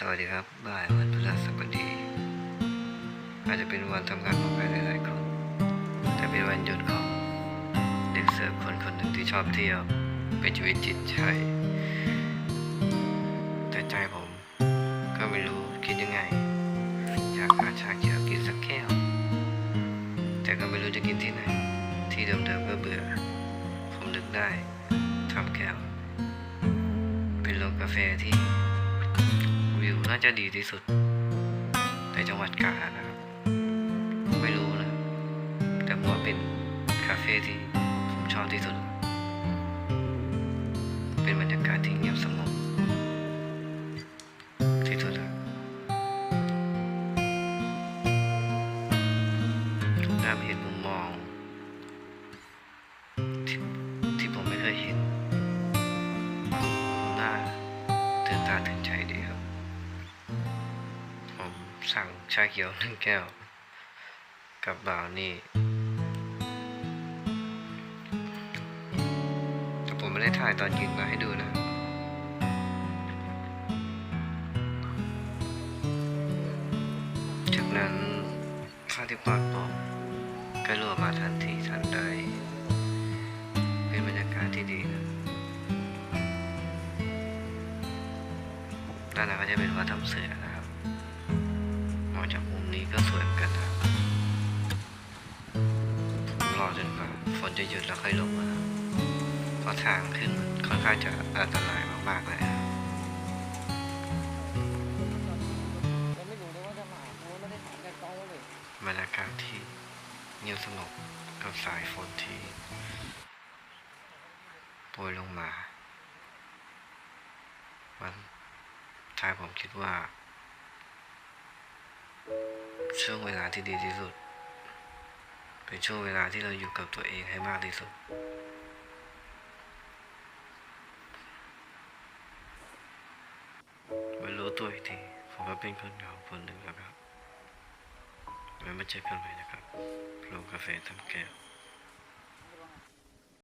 สวัสดีครับ บ่ายวันพฤหัสบดี อาจจะเป็นวันทำงานของใครหลายๆคน แต่เป็นวันหยุดของเด็กเสิร์ฟคนคนหนึ่งที่ชอบเที่ยว เป็นชีวิตจิตใจแต่ใจผมก็ไม่รู้คิดยังไง อยากหาชาเขียวกินสักแก้ว แต่ก็ไม่รู้จะกินที่ไหน ที่เดิมๆก็เบื่อ ผมนึกได้ทำแก้ว เป็นโรงกาแฟที่ น่าจะดีที่สุด ในจังหวัดกาญนะครับ ไม่รู้นะ แต่ผมว่าเป็นคาเฟ่ที่ผมชอบที่สุด เป็นบรรยากาศที่เงียบสงบที่สุดอะได้มเห็นมุมมองที่ที่ผมไม่เคยเห็น สั่งชาเขียวหนึ่งแก้ว กับบราวนี่แต่ผมไม่ได้ถ่ายตอนกินมาให้ดูนะจากนั้นข้าที่ปากผมก็รัวมาทันทีทันใด เป็นบรรยากาศที่ดีนะด้านหน้าก็จะเป็นวัดถ้ำเสือนะ จะหยุดแล้วค่อยลงมานะเพราะทางขึ้นค่อนข้างจะอันตรายมากๆเลยนะครับราไม่รู้เลยว่าจะมาเพราะว่าไม่ได้ถามแต่ต้องเลยบรรยากาศที่เงียบสงบกับสายฝนที่โปรยลงมามันท้ายผมคิดว่า ช่วงเวลาที่ดีที่สุด เป็นช่วงเวลาที่เราอยู่กับตัวเองให้มากที่สุด ไม่รู้ตัวอีกทีผมก็เป็นคนเหงาคนหนึ่งแล้วครับไม่มาเจอกันใหม่นะครับโรงกาแฟทำแก้ว